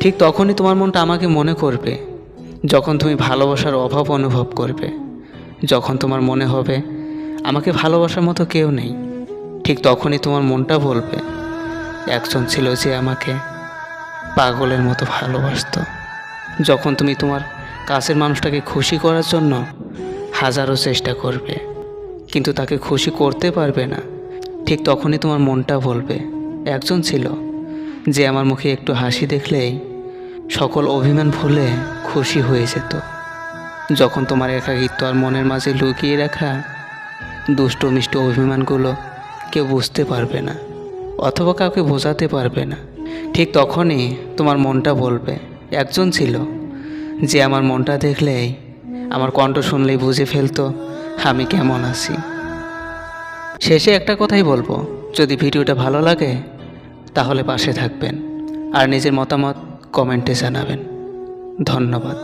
ঠিক তখনই তোমার মনটা আমাকে মনে করবে, যখন তুমি ভালোবাসার অভাব অনুভব করবে, যখন তোমার মনে হবে, আমাকে ভালোবাসার মতো কেউ নেই। ঠিক তখনই তোমার মনটা বলবে, একজন ছিল যে আমাকে পাগলের মতো ভালোবাসতো। যখন তুমি তোমার কাছের মানুষটাকে খুশি করার জন্য হাজারো চেষ্টা করবে, কিন্তু তাকে খুশি করতে পারবে না, ঠিক তখনই তোমার মনটা বলবে, একজন ছিল যে আমার মুখে একটু হাসি দেখলেই সকল অভিমান ভুলে খুশি হয়ে যেত যখন তোমার একাকিত্ব আর মনের মাঝে লুকিয়ে রাখা দুষ্ট মিষ্ট অভিমানগুলো কেউ বুঝতে পারবে না, অথবা কাউকে বোঝাতে পারবে না, ঠিক তখনই তোমার মনটা বলবে, একজন ছিল যে আমার মনটা দেখলেই আমার কণ্ঠ শুনলেই বুঝে ফেলতো আমি কেমন আছি। শেষে একটা কথাই বলব, যদি ভিডিওটা ভালো লাগে তাহলে পাশে থাকবেন, আর নিজের মতামত কমেন্টে জানাবেন। ধন্যবাদ।